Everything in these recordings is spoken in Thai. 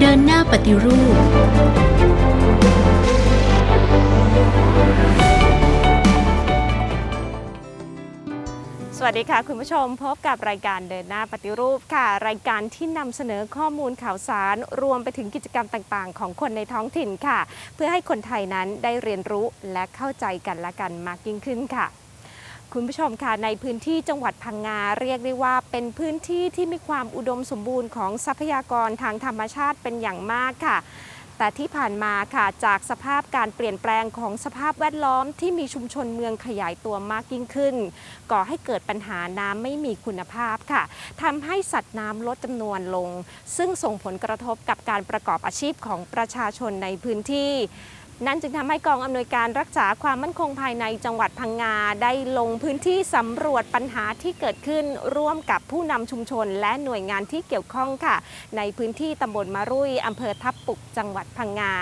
เดินหน้าปฏิรูป สวัสดีค่ะ คุณผู้ชมพบกับรายการเดินหน้าปฏิรูปค่ะ รายการที่นำเสนอข้อมูลข่าวสาร รวมไปถึงกิจกรรมต่างๆ ของคนในท้องถิ่นค่ะ เพื่อให้คนไทยนั้นได้เรียนรู้และเข้าใจกันและกันมากยิ่งขึ้นค่ะ คุณผู้ชมค่ะในพื้นที่จังหวัดพังงาเรียกได้ว่า เป็นพื้นที่ที่มีความอุดมสมบูรณ์ของทรัพยากรทางธรรมชาติเป็นอย่างมากค่ะ แต่ที่ผ่านมาค่ะจากสภาพการเปลี่ยนแปลงของสภาพแวดล้อมที่มีชุมชนเมืองขยายตัวมากยิ่งขึ้น ก่อให้เกิดปัญหาน้ำไม่มีคุณภาพค่ะทำให้สัตว์น้ำลดจำนวนลง ซึ่งส่งผลกระทบกับการประกอบอาชีพของประชาชนในพื้นที่ นั่นจึงทำให้กองอำนวยการรักษาความมั่นคงภายในจังหวัดพังงาได้ลงพื้นที่สำรวจปัญหาที่เกิดขึ้นร่วมกับผู้นำชุมชน และหน่วยงานที่เกี่ยวข้องค่ะ ในพื้นที่ตำบลมารุยอำเภอทับปุกจังหวัดพังงา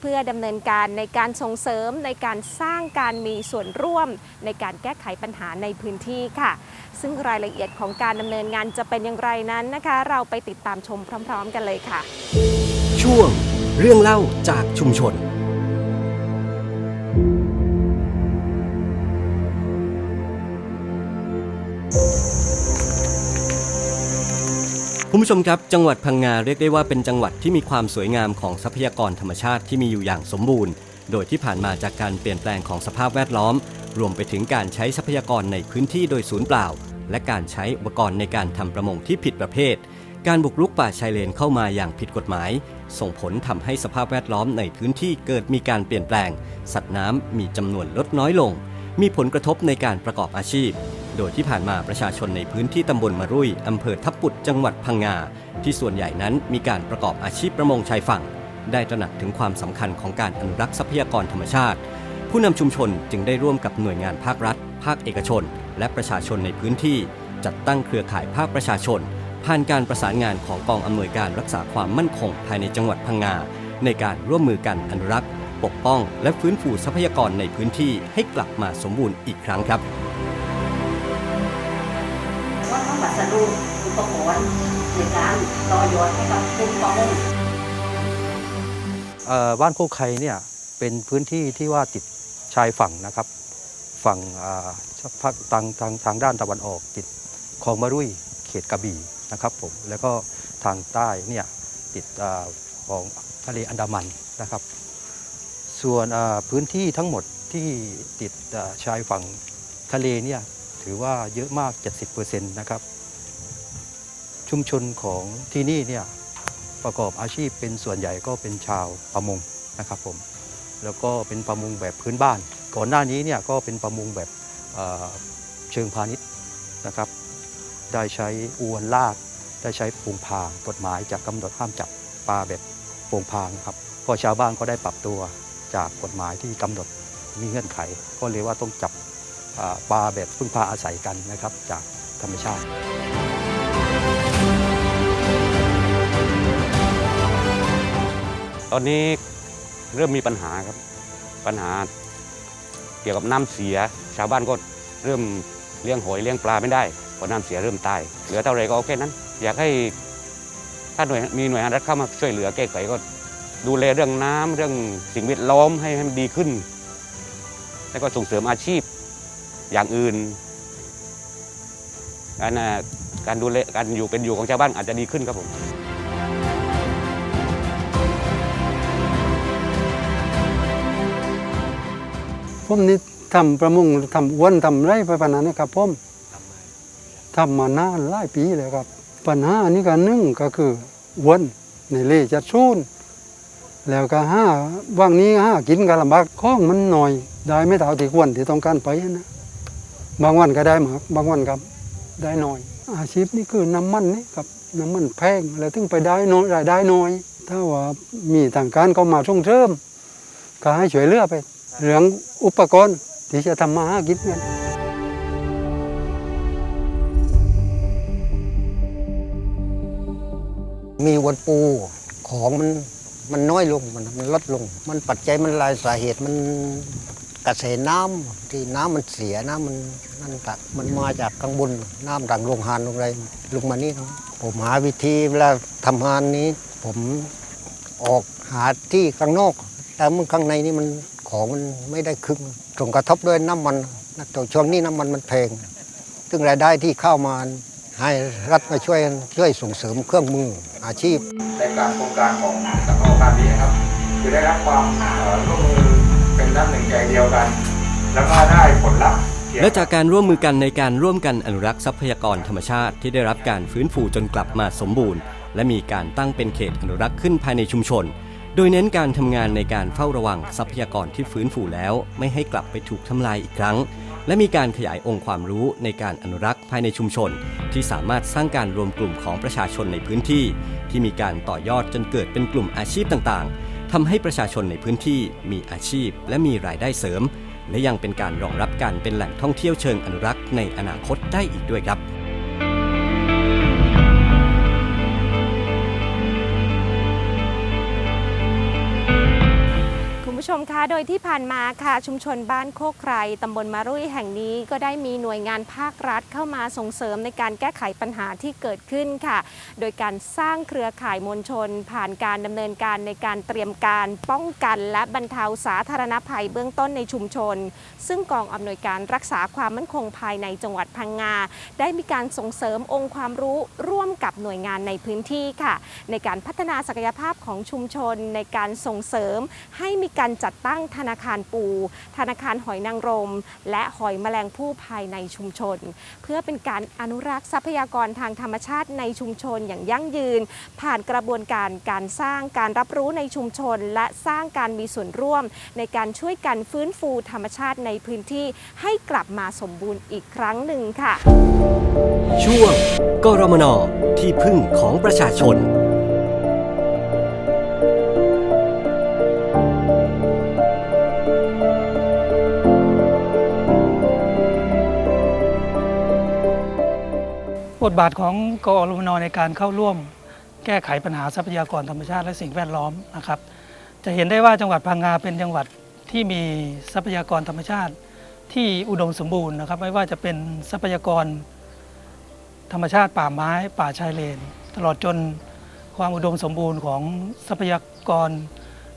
เพื่อดำเนินการในการส่งเสริมในการสร้างการมีส่วนร่วม ในการแก้ไขปัญหาในพื้นที่ค่ะ ซึ่งรายละเอียดของการดำเนินงานจะเป็นอย่างไรนั้นนะคะ เราไปติดตามชมพร้อม ๆ กันเลยค่ะ ช่วงเรื่องเล่าจากชุมชน คุณผู้ชมครับจังหวัดพังงาเรียกได้ว่าเป็นจังหวัดที่มีความสวยงามของทรัพยากรธรรมชาติที่มีอยู่อย่างสมบูรณ์ โดยที่ผ่านมาจากการเปลี่ยนแปลงของสภาพแวดล้อม รวมไปถึงการใช้ทรัพยากรในพื้นที่โดยศูนย์เปล่า และการใช้อุปกรณ์ในการทำประมงที่ผิดประเภท การบุกรุกป่าชายเลนเข้ามาอย่างผิดกฎหมาย ส่งผลทำให้สภาพแวดล้อมในพื้นที่เกิดมีการเปลี่ยนแปลง สัตว์น้ำมีจำนวนลดน้อยลง มีผลกระทบในการประกอบอาชีพ โดยที่ผ่านมาประชาชนในพื้นที่ตำบลมารุยอำเภอทับปุดจังหวัดพังงา ที่ส่วนใหญ่นั้นมีการประกอบอาชีพประมงชายฝั่ง ได้ตระหนักถึงความสำคัญของการอนุรักษ์ทรัพยากรธรรมชาติ ผู้นำชุมชนจึงได้ร่วมกับหน่วยงานภาครัฐ ภาคเอกชน และประชาชนในพื้นที่ จัดตั้งเครือข่ายภาคประชาชน ผ่านการประสานงานของกองอำนวยการรักษาความมั่นคงภายในจังหวัดพังงาในการร่วมมือกันอนุรักษ์ ปกป้อง และฟื้นฟูทรัพยากรในพื้นที่ให้กลับมาสมบูรณ์อีกครั้งครับว่าต้องวัสดุอุปกรณ์ในการต่อยอดให้กับผู้ประมงเอ่อบ้านโคกไคเนี่ยเป็นพื้นที่ที่ว่าติดชายฝั่งนะครับ ฝั่งอ่าภาคทางทางทางด้านตะวันออกติดคลองมะรุยเขตกระบี่นะครับผมแล้วก็ทางใต้เนี่ยติดอาของทะเลอันดามันนะครับ ส่วนพื้นที่ทั้งหมดที่ติดชายฝั่งทะเลเนี่ยถือว่าเยอะมาก 70%นะครับ ชุมชนของที่นี่เนี่ยประกอบอาชีพเป็นส่วนใหญ่ก็เป็นชาวประมงนะครับผมแล้วก็เป็นประมงแบบพื้นบ้าน ก่อนหน้านี้เนี่ยก็เป็นประมงแบบเชิงพาณิชย์นะครับ ได้ใช้อวนลาก ได้ใช้ปงพาง กฎหมายจากกำหนดห้ามจับปลาแบบปงพางครับพอชาวบ้านก็ได้ปรับตัว จากกฎหมายที่กำหนดมีเงื่อนไข ก็เลยว่าต้องจับปลาแบบพึ่งพาอาศัยกันนะครับจากธรรมชาติตอนนี้เริ่มมีปัญหาครับปัญหาเกี่ยวกับน้ำเสีย ชาวบ้านก็เริ่มเลี้ยงหอยเลี้ยงปลาไม่ได้เพราะน้ำเสียเริ่มตายเหลือเท่าไรก็โอเคนั้น อยากให้ถ้าหน่วยมีหน่วยงานรัฐเข้ามาช่วยเหลือแก้ไขก็ ดูแลเรื่องน้ำเรื่องสิ่งแวดล้อมให้ให้มันดีขึ้น แล้วก็ส่งเสริมอาชีพอย่างอื่นการอะการดูแลการอยู่เป็นอยู่ของชาวบ้านอาจจะดีขึ้นครับผมผมนี่ทำประมงทำอ้วนทำไรไปปานนั้นนะครับผมทำมานานหลายปีเลยครับ ปัญหาอันนี้ก็หนึ่งก็คืออ้วนในเล่จะชูน แล้วก็ห้าว่างนี้ห้ากินกันลำบากข้องมันหน่อย ได้ไม่เท่าที่ควรที่ต้องการไปนะบางวันก็ได้มากบางวันก็ได้น้อย อาชีพนี่คือน้ำมันนี่ครับน้ำมันแพงแล้วถึงไปได้น้อยรายได้น้อย ถ้าว่ามีทางการก็มาส่วงเริมก็ให้ช่วยเลือไปเรื่องอุปกรณ์ที่จะทำมาหากินกันมีวันปูของมัน มันน้อยลงมันมันลดลง มันปัจจัยมันหลายสาเหตุมันกระแสน้ำที่น้ำมันเสียน้ำมันนั่นกะมันมาจากข้างบนน้ำดังโรงหานลงไรลงมานี่เนาะผมหาวิธีเวลาทำงานนี้ ผมออกหาที่ข้างนอก แต่มันข้างในนี่มันของมันไม่ได้ครึ่งส่งกระทบด้วยน้ำมันตัวช่วงนี้น้ำมันมันแพงซึ่งรายได้ที่เข้ามา ให้รัฐมาช่วยช่วยส่งเสริมเครื่องมืออาชีพ ในการโครงการของสังคมการนี้นะครับ คือได้รับความเอ่อร่วมมือเป็นน้ำหนึ่งใจเดียวกัน แล้วก็ได้ผลลัพธ์เกี่ยวและจากการร่วมมือกันในการร่วมกันอนุรักษ์ทรัพยากรธรรมชาติที่ได้รับการฟื้นฟูจนกลับมาสมบูรณ์ และมีการตั้งเป็นเขตอนุรักษ์ขึ้นภายในชุมชน โดยเน้นการทำงานในการเฝ้าระวังทรัพยากรที่ฟื้นฟูแล้ว ไม่ให้กลับไปถูกทำลายอีกครั้ง และมีการขยายองค์ความรู้ในการอนุรักษ์ภายในชุมชน ที่สามารถสร้างการรวมกลุ่มของประชาชนในพื้นที่ ที่มีการต่อยอดจนเกิดเป็นกลุ่มอาชีพต่างๆ ทำให้ประชาชนในพื้นที่มีอาชีพ และมีรายได้เสริม และยังเป็นการรองรับการเป็นแหล่งท่องเที่ยวเชิงอนุรักษ์ในอนาคตได้อีกด้วยครับ โดยที่ผ่านมาค่ะชุมชนบ้านโคกไครตำบลมารุยแห่งนี้ก็ได้มีหน่วยงานภาครัฐเข้ามาส่งเสริมในการแก้ไขปัญหาที่เกิดขึ้นค่ะ โดยการสร้างเครือข่ายมวลชน ผ่านการดำเนินการในการเตรียมการป้องกัน และบรรเทาสาธารณภัยเบื้องต้นในชุมชน ซึ่งกองอำนวยการรักษาความมั่นคงภายในจังหวัดพังงา ได้มีการส่งเสริมองค์ความรู้ร่วมกับหน่วยงานในพื้นที่ค่ะ ในการพัฒนาศักยภาพของชุมชน ในการส่งเสริมให้มีการจัดตั้ง้งธนาคารปู ธนาคารหอยนางรม และหอยแมลงภู่ภายในชุมชน เพื่อเป็นการอนุรักษ์ทรัพยากรทางธรรมชาติในชุมชนอย่างยั่งยืน ผ่านกระบวนการการสร้างการรับรู้ในชุมชน และสร้างการมีส่วนร่วม ในการช่วยกันฟื้นฟูธรรมชาติในพื้นที่ให้กลับมาสมบูรณ์อีกครั้งหนึ่งค่ะ ช่วงกรมนที่พึ่งของประชาชน บทบาทของกอรมนในการเข้าร่วม แก้ไขปัญหาทรัพยากรธรรมชาติและสิ่งแวดล้อมนะครับ จะเห็นได้ว่าจังหวัดพังงาเป็นจังหวัดที่มีทรัพยากรธรรมชาติที่อุดมสมบูรณ์นะครับ ไม่ว่าจะเป็นทรัพยากร ธรรมชาติป่าไม้ป่าชายเลน ตลอดจนความอุดมสมบูรณ์ของทรัพยากร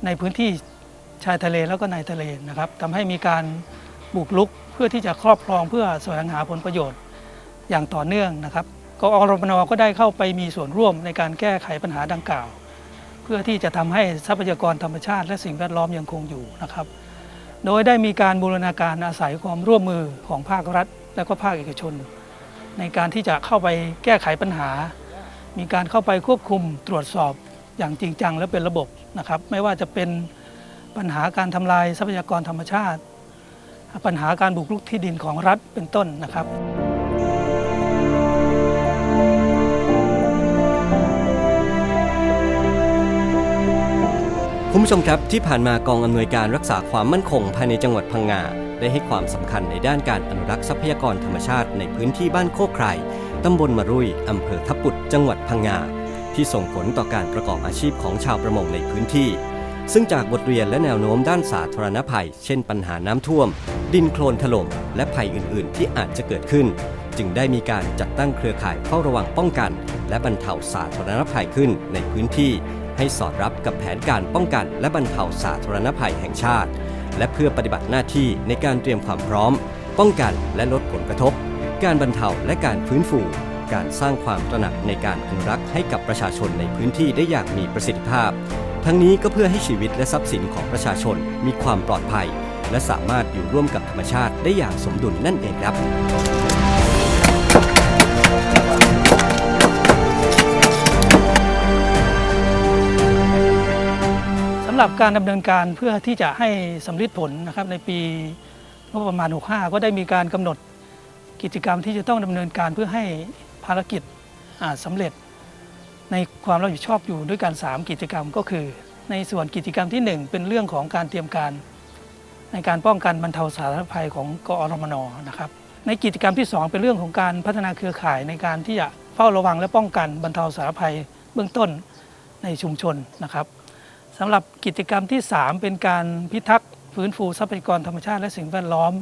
ในพื้นที่ชายทะเลแล้วก็ในทะเลนะครับทำให้มีการบุกรุกเพื่อที่จะครอบครองเพื่อแสวงหาผลประโยชน์อย่างต่อเนื่องนะครับ กอรมนก็ได้เข้าไปมีส่วนร่วมในการแก้ไขปัญหาดังกล่าว เพื่อที่จะทำให้ทรัพยากรธรรมชาติ และสิ่งแวดล้อมยังคงอยู่นะครับ โดยได้มีการบูรณาการอาศัยความร่วมมือของภาครัฐ และก็ภาคเอกชน ในการที่จะเข้าไปแก้ไขปัญหา มีการเข้าไปควบคุมตรวจสอบอย่างจริงจังและเป็นระบบนะครับ ไม่ว่าจะเป็นปัญหาการทำลายทรัพยากรธรรมชาติ ปัญหาการบุกรุกที่ดินของรัฐเป็นต้นนะครับ คุณผู้ชมครับที่ผ่านมากองอำนวยการรักษาความมั่นคงภายในจังหวัดพังงาได้ให้ความสำคัญในด้านการอนุรักษ์ทรัพยากรธรรมชาติในพื้นที่บ้านโคกไครตำบลมะรุยอำเภอทับปุดจังหวัดพังงาที่ส่งผลต่อการประกอบอาชีพของชาวประมงในพื้นที่ ซึ่งจากบทเรียนและแนวโน้มด้านสาธารณภัย เช่นปัญหาน้ำท่วม ดินโคลนถล่มและภัยอื่น ๆ ที่อาจจะเกิดขึ้น จึงได้มีการจัดตั้งเครือข่ายเฝ้าระวังป้องกัน และบรรเทาสาธารณภัยขึ้นในพื้นที่ ให้สอดรับกับแผนการป้องกัน และบรรเทาสาธารณภัยแห่งชาติ และเพื่อปฏิบัติหน้าที่ในการเตรียมความพร้อม ป้องกันและลดผลกระทบ การบรรเทาและการฟื้นฟู การสร้างความตระหนักในการอนุรักษ์ให้กับประชาชนในพื้นที่ได้อย่างมีประสิทธิภาพ ทั้งนี้ก็เพื่อให้ชีวิตและทรัพย์สินของประชาชนมีความปลอดภัย และสามารถอยู่ร่วมกับธรรมชาติได้อย่างสมดุลนั่นเองครับำหรับการดำเนินการเพื่อที่จะให้สำลิดผลนะครับในปีงบประมาณ 65 ก็ได้มีการกำหนดกิจกรรมที่จะต้องดำเนินการเพื่อให้ภารกิจอ่าสำเร็จ ในความรับผิดชอบอยู่ด้วยกัน 3 กิจกรรมก็คือ ในส่วนกิจกรรมที่ 1 เป็นเรื่องของการเตรียมการ ในการป้องกันบรรเทาสาธารณภัยของกอรมนนะครับในกิจกรรมที่ 2 เป็นเรื่องของการพัฒนาเครือข่ายในการที่จะเฝ้าระวังและป้องกันบรรเทาสาธารณภัยเบื้องต้นในชุมชนนะครับ สำหรับกิจกรรมที่ 3 เป็นการพิทักษ์ฟื้นฟูทรัพยากรธรรมชาติและสิ่งแวดล้อม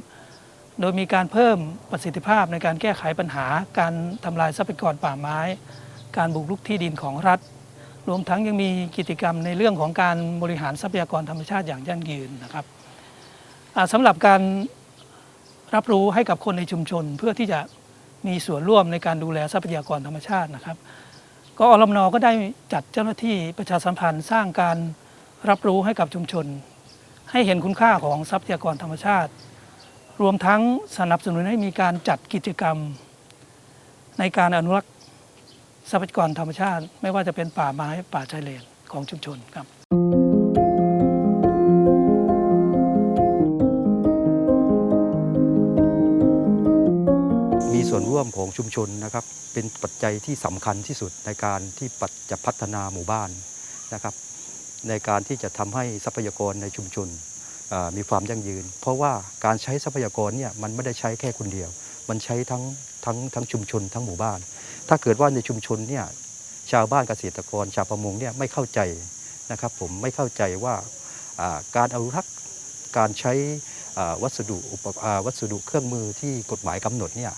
โดยมีการเพิ่มประสิทธิภาพในการแก้ไขปัญหา การทำลายทรัพยากรป่าไม้ การบุกรุกที่ดินของรัฐ รวมทั้งยังมีกิจกรรมในเรื่องของการบริหารทรัพยากรธรรมชาติอย่างยั่งยืนนะครับสำหรับการรับรู้ให้กับคนในชุมชนเพื่อที่จะมีส่วนร่วมในการดูแลทรัพยากรธรรมชาตินะครับ ก็อรมนก็ได้จัดเจ้าหน้าที่ประชาสัมพันธ์สร้างการ รับรู้ให้กับชุมชน ให้เห็นคุณค่าของทรัพยากรธรรมชาติ รวมทั้งสนับสนุนให้มีการจัดกิจกรรม ในการอนุรักษ์ทรัพยากรธรรมชาติ ไม่ว่าจะเป็นป่าไม้ป่าชายเลนของชุมชนครับมีส่วนร่วมของชุมชนนะครับ เป็นปัจจัยที่สำคัญที่สุดในการที่ปัดจะพัฒนาหมู่บ้านนะครับ ในการที่จะทำให้ทรัพยากรในชุมชนมีความยั่งยืน เพราะว่าการใช้ทรัพยากรเนี่ยมันไม่ได้ใช้แค่คนเดียว มันใช้ทั้งทั้งทั้งชุมชน ทั้งหมู่บ้าน ถ้าเกิดว่าในชุมชนเนี่ยชาวบ้านเกษตรกรชาวประมงเนี่ยไม่เข้าใจนะครับผมไม่เข้าใจว่าการอนุรักษ์การใช้วัสดุอุปวัสดุเครื่องมือที่กฎหมายกำหนดเนี่ย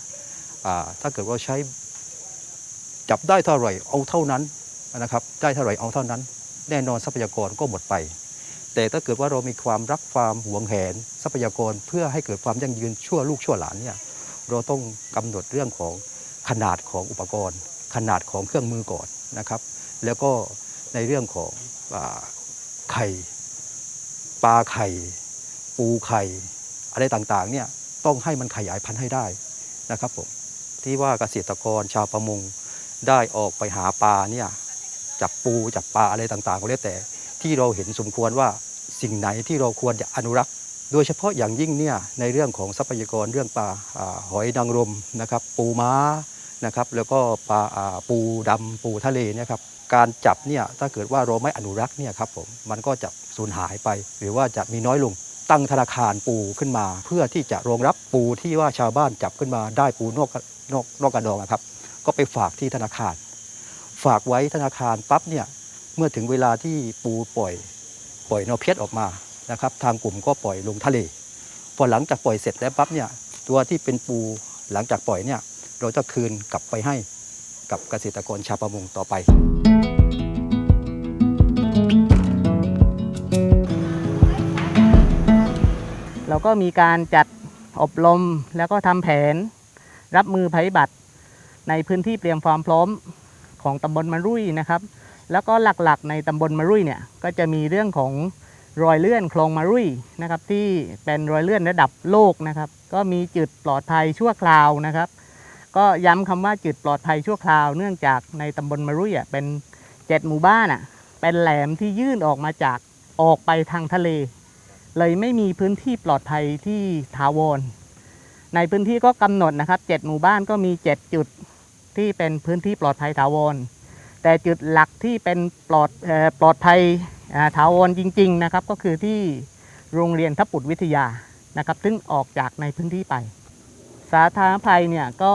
ถ้าเกิดว่าใช้จับได้เท่าไหร่เอาเท่านั้นนะครับได้เท่าไหร่เอาเท่านั้น แน่นอนทรัพยากรก็หมดไป แต่ถ้าเกิดว่าเรามีความรักความหวงแหนทรัพยากรเพื่อให้เกิดความยั่งยืนชั่วลูกชั่วหลานเนี่ยเราต้องกำหนดเรื่องของขนาดของอุปกรณ์ ขนาดของเครื่องมือก่อนนะครับ แล้วก็ในเรื่องของอาไข่ปลาไข่ ปูไข่อะไรต่างๆเนี่ยต้องให้มันขยายพันธุ์ให้ได้นะครับผมที่ว่าเกษตรกรชาวประมงได้ออกไปหาปลาเนี่ย จับปูจับปลาอะไรต่างๆก็แล้วแต่ที่เราเห็นสมควรว่าสิ่งไหนที่เราควรจะอนุรักษ์ โดยเฉพาะอย่างยิ่งเนี่ยในเรื่องของทรัพยากรเรื่องปลาอหอยนางรมนะครับ ปูม้านะครับแล้วก็ปลาปูดำปูทะเลเนี่ยครับการจับเนี่ยถ้าเกิดว่าเราไม่อนุรักษ์เนี่ยครับผมมันก็จะสูญหายไป หรือว่าจะมีน้อยลงตั้งธนาคารปูขึ้นมา เพื่อที่จะรองรับปูที่ว่าชาวบ้านจับขึ้นมาได้ปูนอกนอกนอกกระดองอะครับ ก็ไปฝากที่ธนาคาร ฝากไว้ธนาคารปั๊บเนี่ยเมื่อถึงเวลาที่ปูปล่อยปล่อยนอเพชรออกมานะครับ ทางกลุ่มก็ปล่อยลงทะเล พอหลังจากปล่อยเสร็จแล้วปั๊บเนี่ยตัวที่เป็นปูหลังจากปล่อยเนี่ยเราจะคืนกลับไปให้กับเกษตรกรชาวประมงต่อไป เราก็มีการจัดอบรมแล้วก็ทำแผน รับมือภัยพิบัติในพื้นที่เตรียมความพร้อม ของตำบลมะรุ่ยนะครับ แล้วก็หลักๆในตำบลมะรุ่ยเนี่ยก็จะมีเรื่องของรอยเลื่อนคลองมะรุ่ยนะครับที่เป็นรอยเลื่อนระดับโลกนะครับ ก็มีจุดปลอดภัยชั่วคราวนะครับ ก็ย้ำคำว่าจุดปลอดภัยชั่วคราว เนื่องจากในตำบลมะรุ่ยอะเป็นเจ็ดหมู่บ้านอะเป็นแหลมที่ยื่นออกมาจากออกไปทางทะเล เลยไม่มีพื้นที่ปลอดภัยที่ถาวรในพื้นที่ก็กำหนดนะครับ7หมู่บ้านก็มี7จุด ที่เป็นพื้นที่ปลอดภัยถาวร แต่จุดหลักที่เป็นปลอดปลอดภัยถาวรจริง ๆ นะครับ ก็คือที่โรงเรียนทับปุตวิทยานะครับซึ่งออกจากในพื้นที่ไป สาธารณภัยเนี่ยก็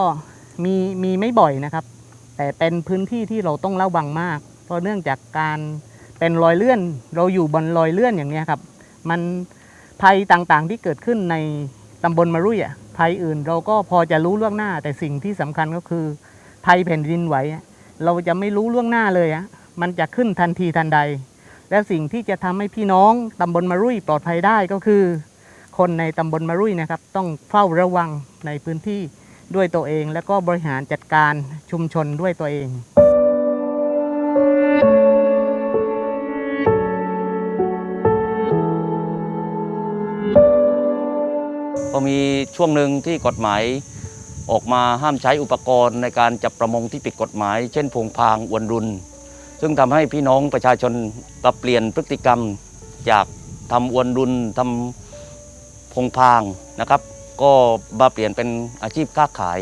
มีมีไม่บ่อยนะครับ แต่เป็นพื้นที่ที่เราต้องระวังมาก เพราะเนื่องจากการเป็นรอยเลื่อน เราอยู่บนรอยเลื่อนอย่างนี้ครับ มันภัยต่างๆที่เกิดขึ้นในตำบลมะรุ่ยอะภัยอื่นเราก็พอจะรู้ล่วงหน้า แต่สิ่งที่สำคัญก็คือ ภัยแผ่นดินไหวเราจะไม่รู้ล่วงหน้าเลยอะมันจะขึ้นทันทีทันใด และสิ่งที่จะทำให้พี่น้องตำบลมะรุ่ยปลอดภัยได้ก็คือ คนในตำบลมะรุ่ยนะครับ ต้องเฝ้าระวังในพื้นที่ด้วยตัวเอง แล้วก็บริหารจัดการชุมชนด้วยตัวเองก็มีช่วงหนึ่งที่กฎหมาย ออกมาห้ามใช้อุปกรณ์ในการจับประมงที่ผิดกฎหมาย เช่นพงพางอวนรุน ซึ่งทำให้พี่น้องประชาชนปรับเปลี่ยนพฤติกรรมจากทำอวนรุนทำพงพางนะครับ ก็มาเปลี่ยนเป็นอาชีพค้าขาย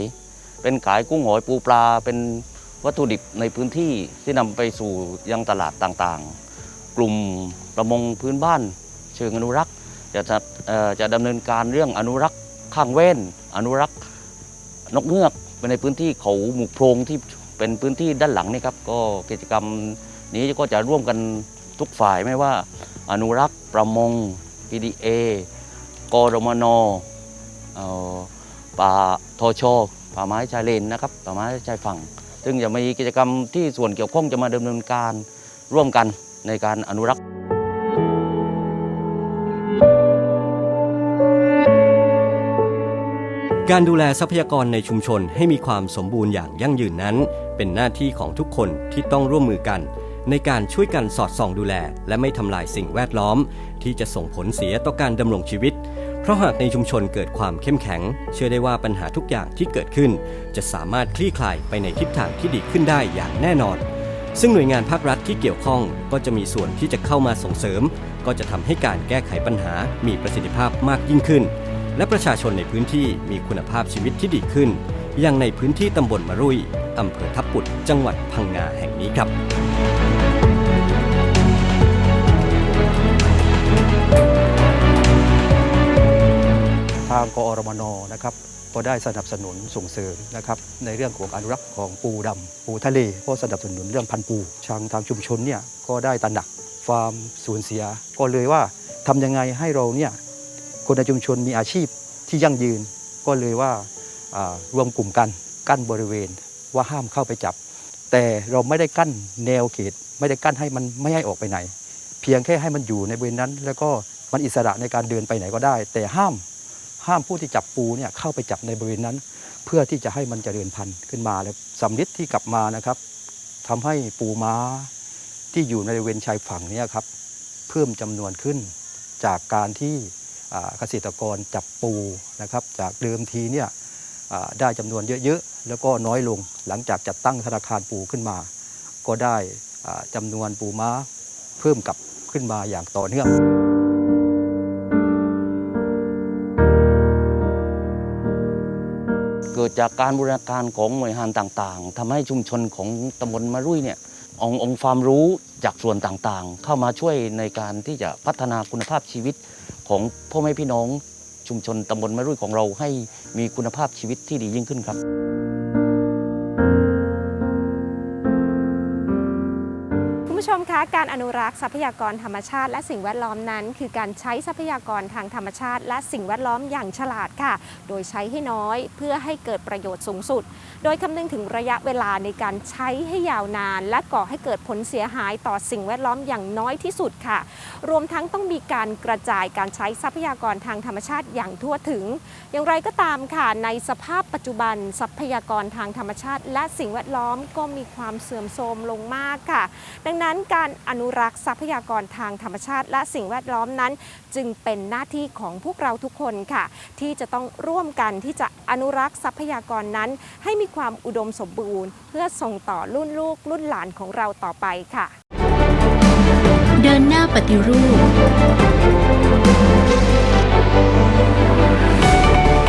เป็นขายกุ้งหอยปูปลา เป็นวัตถุดิบในพื้นที่ที่นำไปสู่ยังตลาดต่างๆ กลุ่มประมงพื้นบ้านเชิงอนุรักษ์ จะจะดำเนินการเรื่องอนุรักษ์ข้างเว้นอนุรักษ์ นกเงือกเป็นในพื้นที่เขาหมู่โพรงที่เป็นพื้นที่ด้านหลังนี่ครับก็กิจกรรมนี้ก็จะร่วมกันทุกฝ่ายไม่ว่า อนุรักษ์ประมง PDA กรมนอป่าทชป่าไม้ชายเลนนะครับป่าไม้ชายฝั่ง ซึ่งจะมีกิจกรรมที่ส่วนเกี่ยวข้องจะมาดำเนินการร่วมกันในการอนุรักษ์ การดูแลทรัพยากรในชุมชนให้มีความสมบูรณ์อย่างยั่งยืนนั้น เป็นหน้าที่ของทุกคนที่ต้องร่วมมือกัน ในการช่วยกันสอดส่องดูแล และไม่ทำลายสิ่งแวดล้อม ที่จะส่งผลเสียต่อการดำรงชีวิต เพราะหากในชุมชนเกิดความเข้มแข็ง เชื่อได้ว่าปัญหาทุกอย่างที่เกิดขึ้น จะสามารถคลี่คลายไปในทิศทางที่ดีขึ้นได้อย่างแน่นอน ซึ่งหน่วยงานภาครัฐที่เกี่ยวข้องก็จะมีส่วนที่จะเข้ามาส่งเสริม ก็จะทำให้การแก้ไขปัญหามีประสิทธิภาพมากยิ่งขึ้น และประชาชนในพื้นที่มีคุณภาพชีวิตที่ดีขึ้น อย่างในพื้นที่ตำบลมะรุยอำเภอทับปุดจังหวัดพังงาแห่งนี้ครับ ทางกอรมนนะครับก็ได้สนับสนุนส่งเสริมนะครับในเรื่องของอนุรักษ์ของปูดำปูทะเลก็สนับสนุนเรื่องพันธุ์ปูทางทางชุมชนเนี่ยก็ได้ตระหนักฟาร์มสูญเสีย ก็เลยว่าทำยังไงให้เราเนี่ย คนในชุมชนมีอาชีพที่ยั่งยืนก็เลยว่ารวมกลุ่มกันกั้นบริเวณว่าห้ามเข้าไปจับ แต่เราไม่ได้กั้นแนวเขต ไม่ได้กั้นให้มันไม่ให้ออกไปไหน เพียงแค่ให้มันอยู่ในบริเวณนั้น แล้วก็มันอิสระในการเดินไปไหนก็ได้ แต่ห้ามห้ามผู้ที่จับปูเนี่ยเข้าไปจับในบริเวณนั้น เพื่อที่จะให้มันจเจริญพันธุ์ขึ้นมาแล้วสำลิดที่กลับมานะครับทำให้ปูม้าที่อยู่ในบริเวณชายฝั่งเนี่ยครับเพิ่มจำนวนขึ้นจากการที่ เกษตรกรจับปูนะครับจากเดิมทีเนี่ยได้จำนวนเยอะๆ แล้วก็น้อยลงหลังจากจัดตั้งธนาคารปูขึ้นมา ก็ได้อ่าจำนวนปูม้าเพิ่มกลับขึ้นมาอย่างต่อเนื่องเกิดจากการบูรณาการของหน่วยงานต่างๆทำให้ชุมชนของตำบลมะรุ่ยเนี่ยององค์ความรู้ จากส่วนต่างๆ เข้ามาช่วยในการที่จะพัฒนาคุณภาพชีวิตของพ่อแม่พี่น้องชุมชนตำบลมะรุ่ยของเราให้มีคุณภาพชีวิตที่ดียิ่งขึ้นครับ การอนุรักษ์ทรัพยากรธรรมชาติ และสิ่งแวดล้อมนั้น คือการใช้ทรัพยากรทางธรรมชาติ และสิ่งแวดล้อมอย่างฉลาดค่ะ โดยใช้ให้น้อยเพื่อให้เกิดประโยชน์สูงสุด โดยคำนึงถึงระยะเวลาในการใช้ให้ยาวนาน และก่อให้เกิดผลเสียหายต่อสิ่งแวดล้อมอย่างน้อยที่สุดค่ะ รวมทั้งต้องมีการกระจายการใช้ทรัพยากรทางธรรมชาติอย่างทั่วถึง อย่างไรก็ตามค่ะ ในสภาพปัจจุบันทรัพยากรทางธรรมชาติ และสิ่งแวดล้อมก็มีความเสื่อมโทรมลงมากค่ะ ดังนั้นการอนุรักษ์ทรัพยากรทางธรรมชาติ และสิ่งแวดล้อมนั้น จึงเป็นหน้าที่ของพวกเราทุกคนค่ะ ที่จะต้องร่วมกันที่จะอนุรักษ์ทรัพยากรนั้น ให้มีความอุดมสมบูรณ์ เพื่อส่งต่อรุ่นลูกรุ่นหลานของเราต่อไปค่ะ เดินหน้าปฏิรูป